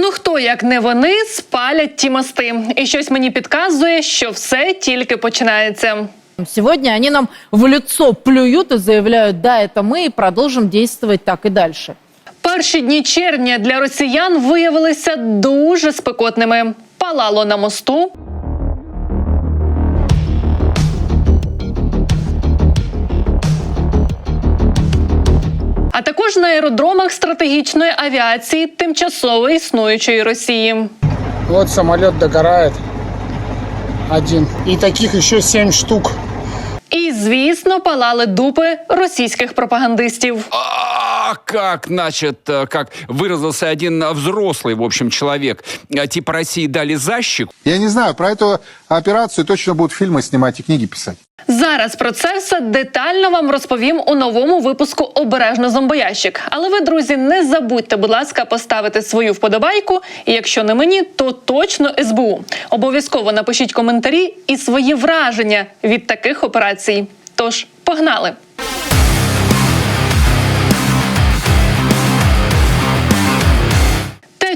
Ну хто як не вони спалять ті мости, і щось мені підказує, що все тільки починається. Сегодня они нам в лицо плюют и заявляют, да, это мы, и продолжим действовать так и дальше. Перші дні червня для росіян виявилися дуже спекотними. Палало на мосту. А також на аеродромах стратегічної авіації тимчасово існуючої Росії. От самоліт догорає Один. І таких ще сім штук. І, звісно, палали дупи російських пропагандистів А как, значит, э, как выразился один взрослый, в общем, человек, э, типа России дали защику, Я не знаю, про эту операцию точно будут фильмы снимать и книги писать. Зараз про це все детально вам розповім у новому випуску Обережно зомбоящик. Але ви, друзі, не забудьте, будь ласка, поставити свою вподобайку. І якщо не мені, то точно СБУ. Обов'язково напишіть коментарі і свої враження від таких операцій. Тож погнали!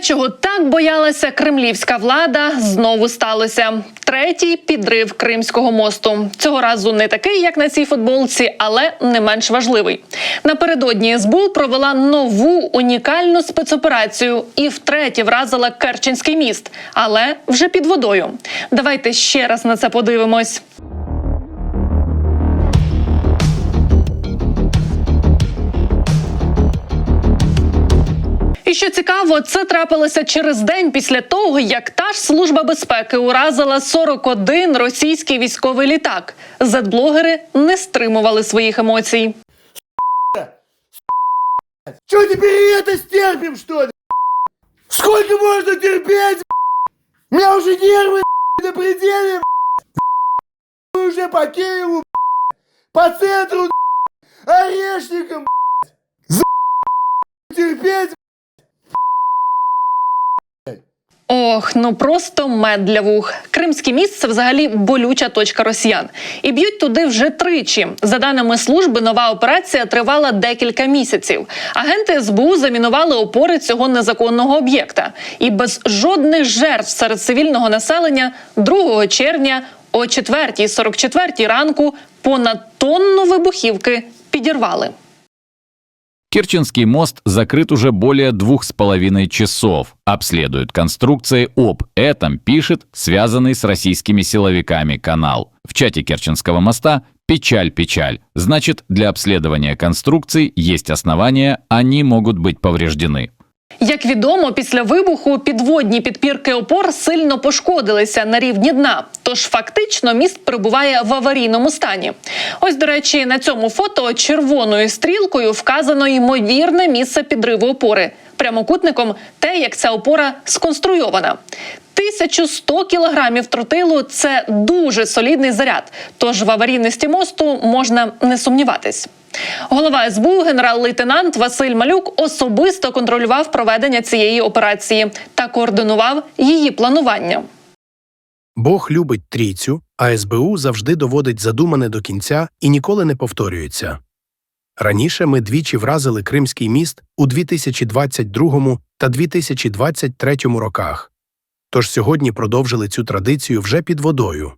Чого так боялася кремлівська влада, знову сталося. Третій підрив Кримського мосту. Цього разу не такий, як на цій футболці, але не менш важливий. Напередодні СБУ провела нову унікальну спецоперацію і втретє вразила Керченський міст, але вже під водою. Давайте ще раз на це подивимось. І що цікаво, це трапилося через день після того, як та ж служба безпеки уразила 41 російський військовий літак. Зетблогери не стримували своїх емоцій. Что теперь это стерпим, что ли? Сколько можно терпеть? У меня уже нервы на пределе. Мы уже по Киеву, по центру, орешникам. Терпеть. Ох, ну просто мед для вух. Кримський міст це взагалі болюча точка росіян. І б'ють туди вже тричі. За даними служби, нова операція тривала декілька місяців. Агенти СБУ замінували опори цього незаконного об'єкта. І без жодних жертв серед цивільного населення 2 червня о 4.44 ранку понад тонну вибухівки підірвали. Керченский мост закрыт уже более двух с половиной часов. Обследуют конструкции об этом, пишет связанный с российскими силовиками канал. В чате Керченского моста «Печаль-печаль». Значит, для обследования конструкций есть основания, они могут быть повреждены. Як відомо, після вибуху підводні підпірки опор сильно пошкодилися на рівні дна. Тож фактично міст перебуває в аварійному стані. Ось, до речі, на цьому фото червоною стрілкою вказано ймовірне місце підриву опори. Прямокутником те, як ця опора сконструйована. 1100 кілограмів тротилу це дуже солідний заряд. Тож в аварійності мосту можна не сумніватись. Голова СБУ генерал-лейтенант Василь Малюк особисто контролював проведення цієї операції та координував її планування. Бог любить трійцю, а СБУ завжди доводить задумане до кінця і ніколи не повторюється. Раніше ми двічі вразили Кримський міст у 2022 та 2023 роках. Тож сьогодні продовжили цю традицію вже під водою.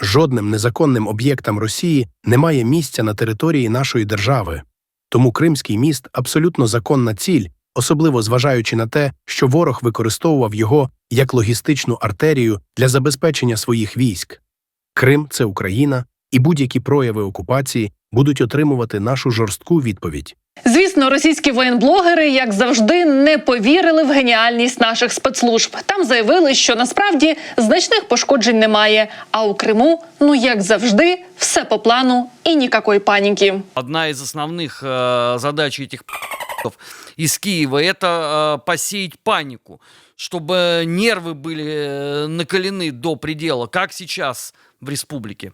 Жодним незаконним об'єктам Росії немає місця на території нашої держави. Тому Кримський міст абсолютно законна ціль, особливо зважаючи на те, що ворог використовував його як логістичну артерію для забезпечення своїх військ. Крим це Україна, і будь-які прояви окупації будуть отримувати нашу жорстку відповідь. Звісно, російські воєнблогери, як завжди, не повірили в геніальність наших спецслужб. Там заявили, що насправді значних пошкоджень немає. А у Криму, ну як завжди, все по плану і ніякої паніки. Одна из основных э, задач этих из Киева это э, посеять панику, чтобы нервы были э, накалены до предела, как сейчас в республике.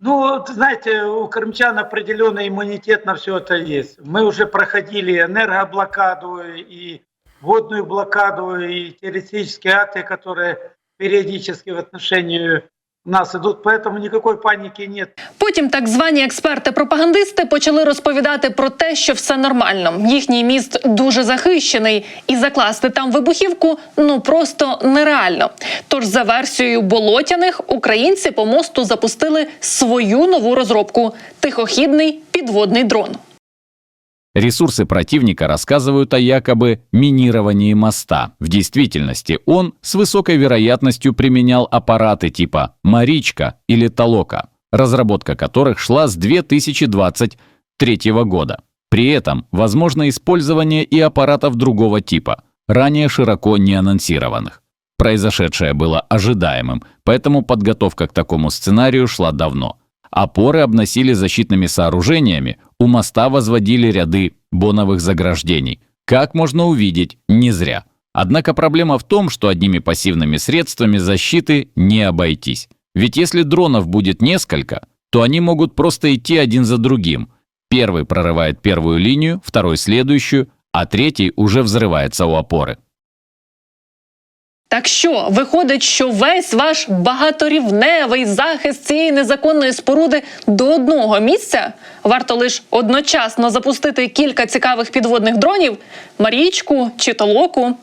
Ну, вот, знаете, у крымчан определенный иммунитет на все это есть. Мы уже проходили энергоблокаду и водную блокаду, и террористические акты, которые периодически в отношении нас идут, поэтому никакой паники нет. Потім так звані експерти-пропагандисти почали розповідати про те, що все нормально. Їхній міст дуже захищений, і закласти там вибухівку ну просто нереально. Тож, за версією болотяних, українці по мосту запустили свою нову розробку тихохідний підводний дрон. Ресурсы противника рассказывают о якобы минировании моста. В действительности он с высокой вероятностью применял аппараты типа «Маричка» или «Толока», разработка которых шла с 2023 года. При этом возможно использование и аппаратов другого типа, ранее широко не анонсированных. Произошедшее было ожидаемым, поэтому подготовка к такому сценарию шла давно. Опоры обносили защитными сооружениями, у моста возводили ряды боновых заграждений. Как можно увидеть, не зря. Однако проблема в том, что одними пассивными средствами защиты не обойтись. Ведь если дронов будет несколько, то они могут просто идти один за другим. Первый прорывает первую линию, второй следующую, а третий уже взрывается у опоры. Так що виходить, що весь ваш багаторівневий захист цієї незаконної споруди до одного місця варто лише одночасно запустити кілька цікавих підводних дронів Марічку чи Толоку.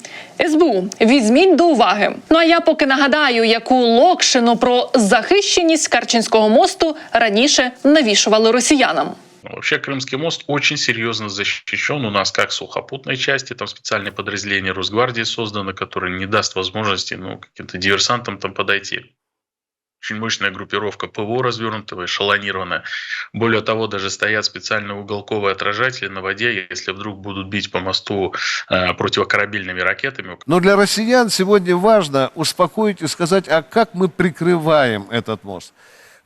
СБУ візьміть до уваги. Ну а я поки нагадаю, яку локшину про захищеність Карчинського мосту раніше навішували росіянам. Ну, Вообще Крымский мост очень серьезно защищен у нас как сухопутной части, там специальное подразделение Росгвардии создано, которое не даст возможности ну, каким-то диверсантам там подойти. Очень мощная группировка ПВО развернутого, эшелонированная. Более того, даже стоят специальные уголковые отражатели на воде, если вдруг будут бить по мосту э, противокорабельными ракетами. Но для россиян сегодня важно успокоить и сказать, а как мы прикрываем этот мост.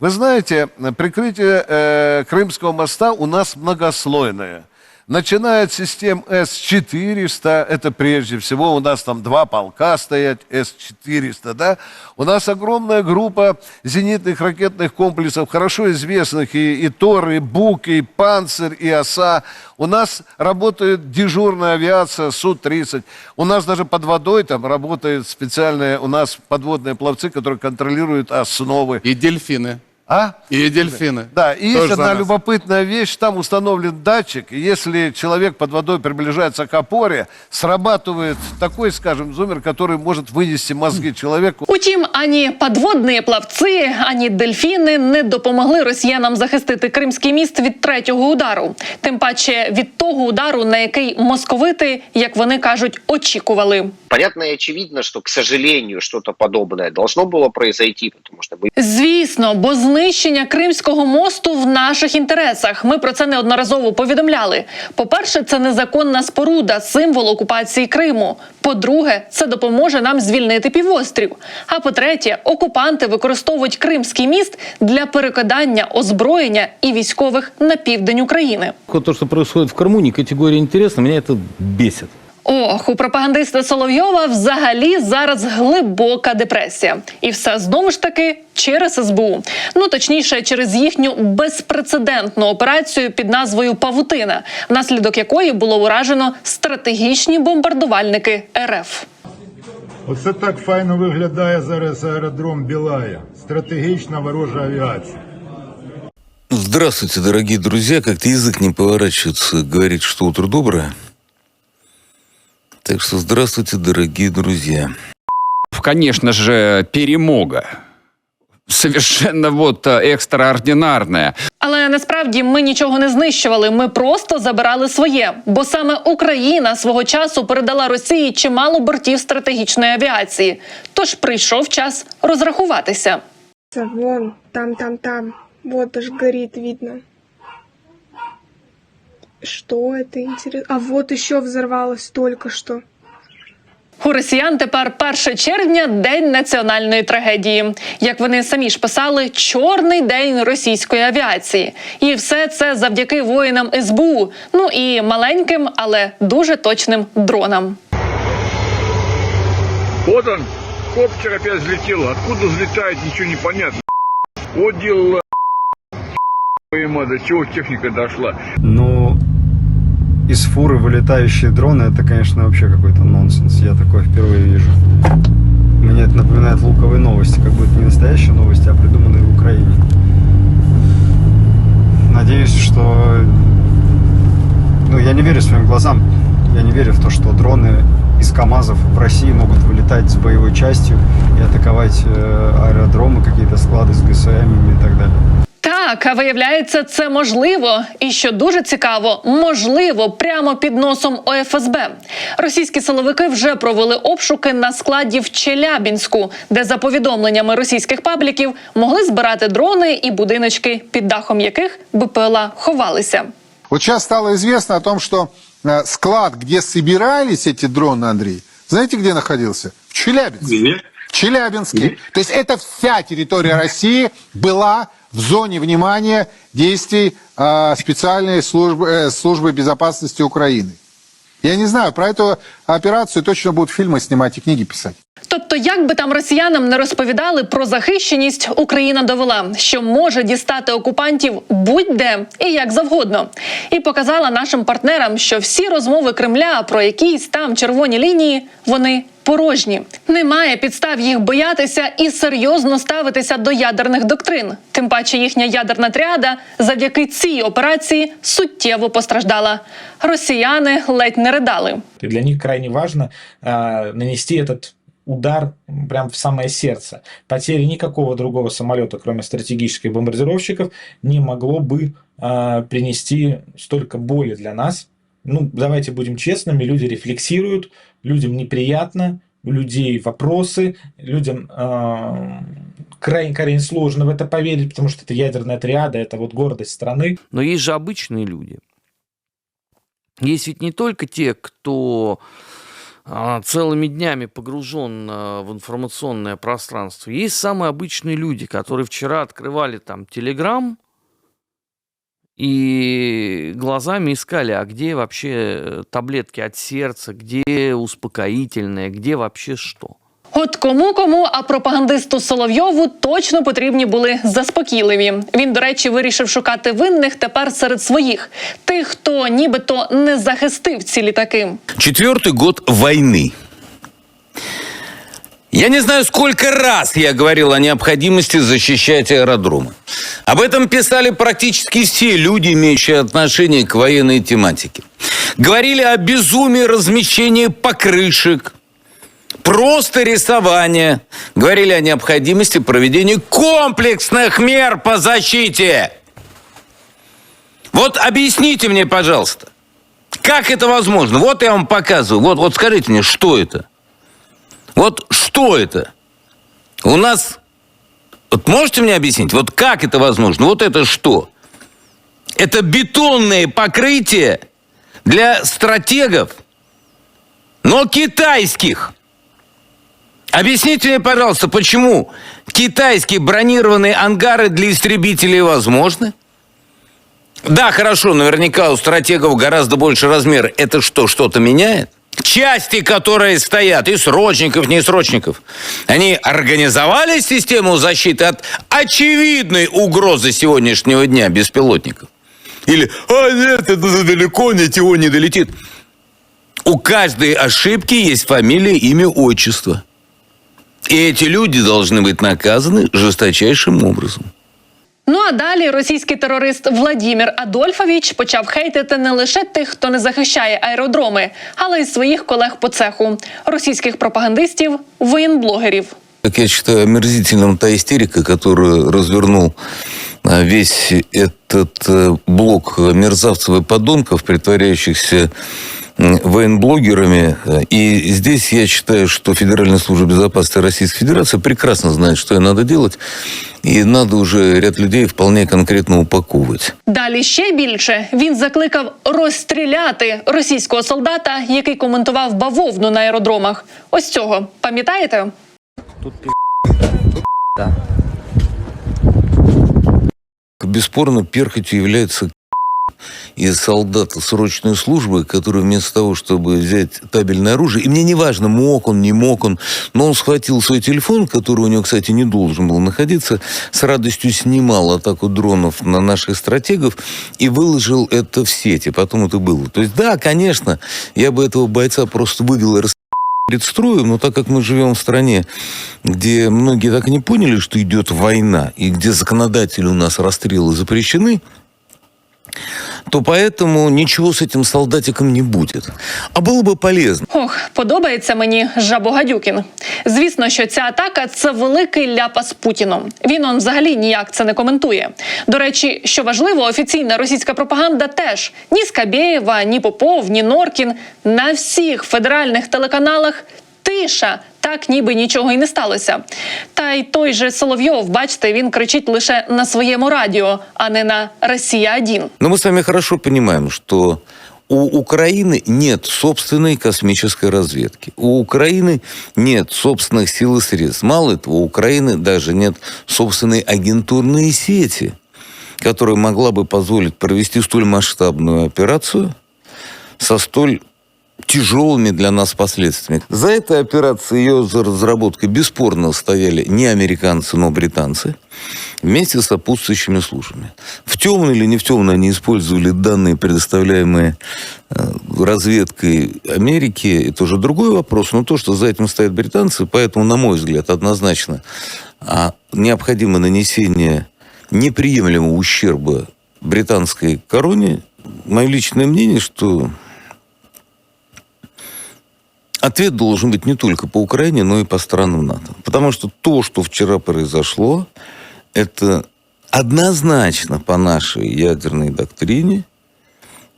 Вы знаете, прикрытие э, Крымского моста у нас многослойное. Начиная от систем С-400, это прежде всего, у нас там два полка стоят, С-400, да. У нас огромная группа зенитных ракетных комплексов, хорошо известных, и, и Тор, и Бук, и Панцирь, и Оса. У нас работает дежурная авиация Су-30. У нас даже под водой там работают специальные, у нас подводные пловцы, которые контролируют основы. И дельфины. А? И дельфины. Да, и Тоже есть за одна нас. любопытная вещь, там установлен датчик, и если человек под водой приближается к опоре, срабатывает такой, скажем, зумер, который может вынести мозги человеку. Утім, ані подводні плавці, ані дельфіни не допомогли росіянам захистити Кримський міст від третього удару. Тим паче від того удару, на який московити, як вони кажуть, очікували. Понятно и очевидно, что, к сожалению, что-то подобное должно было произойти, потому что мы Звісно, бо знищення Кримського мосту в наших інтересах. Ми про це неодноразово повідомляли. По-перше, це незаконна споруда, символ окупації Криму. По-друге, це допоможе нам звільнити півострів. А по-третє, окупанти використовують Кримський міст для перекидання озброєння і військових на південь України. То, что происходит в Крыму, не категория интересна, меня это бесит. Ох, у пропагандиста Соловйова взагалі зараз глибока депресія, і все знову ж таки через СБУ. Ну точніше, через їхню безпрецедентну операцію під назвою Павутина, внаслідок якої було уражено стратегічні бомбардувальники РФ. Оце так файно виглядає зараз аеродром Білая. Стратегічна ворожа авіація. Здравствуйте, дорогие друзья. Как-то язык не поворачивается говорить, что утро доброе. Так что здравствуйте, дорогие друзья. Конечно же, перемога. Совершенно вот э, экстраординарная. Але насправді ми нічого не знищували. Ми просто забирали своє. Бо саме Україна свого часу передала Росії чимало бортів стратегічної авіації. Тож прийшов час розрахуватися. Це Вон, там, там, там. Вот аж горит, видно. Что это интересно? А вот еще взорвалось только что. У росіян тепер 1 червня день національної трагедії. Як вони самі ж писали, чорний день російської авіації. І все це завдяки воїнам СБУ. Ну і маленьким, але дуже точним дронам. Вот он, коптер опять взлетел. Откуда взлетает, ничего не понятно. Вот дело до чего техника дошла. Ну, из фуры вылетающие дроны, это, конечно, вообще какой-то нонсенс. Я такое впервые вижу. Мне это напоминает луковые новости, как будто не настоящие новости, а придуманные в Украине. Надеюсь, что... Ну, я не верю своим глазам. Я не верю в то, что дроны из КАМАЗов в России могут вылетать с боевой частью и атаковать э, аэродромы, какие-то склады с ГСМ и так далее. Так, а виявляється, це можливо. І що дуже цікаво, можливо, прямо під носом ОФСБ. Російські силовики вже провели обшуки на складі в Челябінську, де за повідомленнями російських пабліків могли збирати дрони і будиночки, під дахом яких БПЛА ховалися. Вот сейчас стало известно о том, что э, склад, где собирались эти дроны, Андрей, знаете, где находился? В Челябинске. Челябинске. То есть это вся территория России была в зоне внимания действий э, специальной службы, э, службы безопасности Украины. Я не знаю, про эту операцию точно будут фильмы снимать и книги писать. Тобто, як би там росіянам не розповідали про захищеність, Україна довела, що може дістати окупантів будь-де і як завгодно, і показала нашим партнерам, що всі розмови Кремля про якісь там червоні лінії вони порожні. Немає підстав їх боятися і серйозно ставитися до ядерних доктрин. Тим паче їхня ядерна тріада завдяки цій операції суттєво постраждала. Росіяни ледь не ридали. И для них крайне важно э, нанести этот удар прям в самое сердце. Потери никакого другого самолета, кроме стратегических бомбардировщиков, не могло бы э, принести столько боли для нас. Ну, давайте будем честными, люди рефлексируют, людям неприятно, у людей вопросы, людям э, крайне, крайне сложно в это поверить, потому что это ядерная триада, это вот гордость страны. Но есть же обычные люди. Есть ведь не только те, кто а, целыми днями погружен а, в информационное пространство. Есть самые обычные люди, которые вчера открывали там Телеграм и глазами искали, а где вообще э, таблетки от сердца, где успокоительное, где вообще что. От кому кому, а пропагандисту Соловйову точно потрібні були заспокійливі. Він, до речі, вирішив шукати винних тепер серед своїх тих, хто нібито не захистив ці літаки. Четвертый год войны. Я не знаю, сколько раз я говорил о необходимости защищать аэродромы. Об этом писали практически все люди, имеющие отношение к военной тематике. Говорили о безумии размещения покрышек, просто рисования. Говорили о необходимости проведения комплексных мер по защите. Вот объясните мне, пожалуйста, как это возможно? Вот я вам показываю. Вот, вот скажите мне, что это? Вот что это? У нас... Вот можете мне объяснить, вот как это возможно? Вот это что? Это бетонное покрытие для стратегов, но китайских. Объясните мне, пожалуйста, почему китайские бронированные ангары для истребителей возможны? Да, хорошо, наверняка у стратегов гораздо больше размер. Это что, что-то меняет? Части, которые стоят, и срочников, не срочников, они организовали систему защиты от очевидной угрозы сегодняшнего дня беспилотников? Или, а нет, это далеко, ничего не долетит. У каждой ошибки есть фамилия, имя, отчество. И эти люди должны быть наказаны жесточайшим образом. Ну а далі російський терорист Владімір Адольфович почав хейтити не лише тих, хто не захищає аеродроми, але й своїх колег по цеху російських пропагандистів, воєнблогерів. Как я считаю, омерзительным та истерика, которую развернул а, весь этот э, блок мерзавцев и подонков, притворяющихся м, военблогерами. И здесь я считаю, что Федеральная служба безопасности Российской Федерации прекрасно знает, что и надо делать. И надо уже ряд людей вполне конкретно упаковывать. Далі ще більше він закликав розстріляти російського солдата, який коментував бавовну на аеродромах. Ось цього пам'ятаєте? Тут Бесспорно, перхотью является из солдата срочной службы, который вместо того, чтобы взять табельное оружие, и мне не важно, мог он, не мог он, но он схватил свой телефон, который у него, кстати, не должен был находиться, с радостью снимал атаку дронов на наших стратегов и выложил это в сети. Потом это было. То есть, да, конечно, я бы этого бойца просто вывел и рас... строим, но так как мы живем в стране, где многие так и не поняли, что идет война, и где законодатели у нас расстрелы запрещены, то поэтому ничего с этим солдатиком не будет. А было бы полезно. Ох, подобається мені Жабогадюкін. Звісно, що ця атака це великий ляпас Путіну. Він он взагалі ніяк це не коментує. До речі, що важливо, офіційна російська пропаганда теж ні Скабєєва, ні Попов, ні Норкін на всіх федеральних телеканалах тиша. Так, ніби нічого і не сталося. Та й той же Соловйов, бачите, він кричить лише на своєму радіо, а не на Росія 1 Но мы с вами хорошо понимаем, что у Украины нет собственной космической разведки. У Украины нет собственных сил и средств. Мало этого, у Украины даже нет собственной агентурной сети, которая могла бы позволить провести столь масштабную операцию со столь тяжелыми для нас последствиями. За этой операцией, ее за разработкой бесспорно стояли не американцы, но британцы вместе с сопутствующими службами. В темной или не в темной они использовали данные, предоставляемые э, разведкой Америки, это уже другой вопрос, но то, что за этим стоят британцы, поэтому, на мой взгляд, однозначно а, необходимо нанесение неприемлемого ущерба британской короне. Мое личное мнение, что ответ должен быть не только по Украине, но и по странам НАТО. Потому что то, что вчера произошло, это однозначно по нашей ядерной доктрине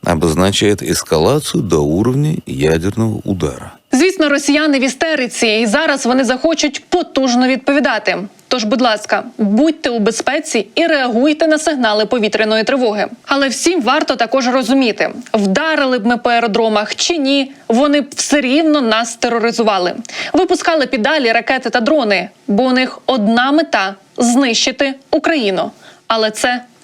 обозначает эскалацию до уровня ядерного удара. Звісно, росіяни в істериці, і зараз вони захочуть потужно відповідати. Тож, будь ласка, будьте у безпеці і реагуйте на сигнали повітряної тривоги. Але всім варто також розуміти, вдарили б ми по аеродромах чи ні, вони б все рівно нас тероризували. Випускали підалі ракети та дрони, бо у них одна мета знищити Україну. Але це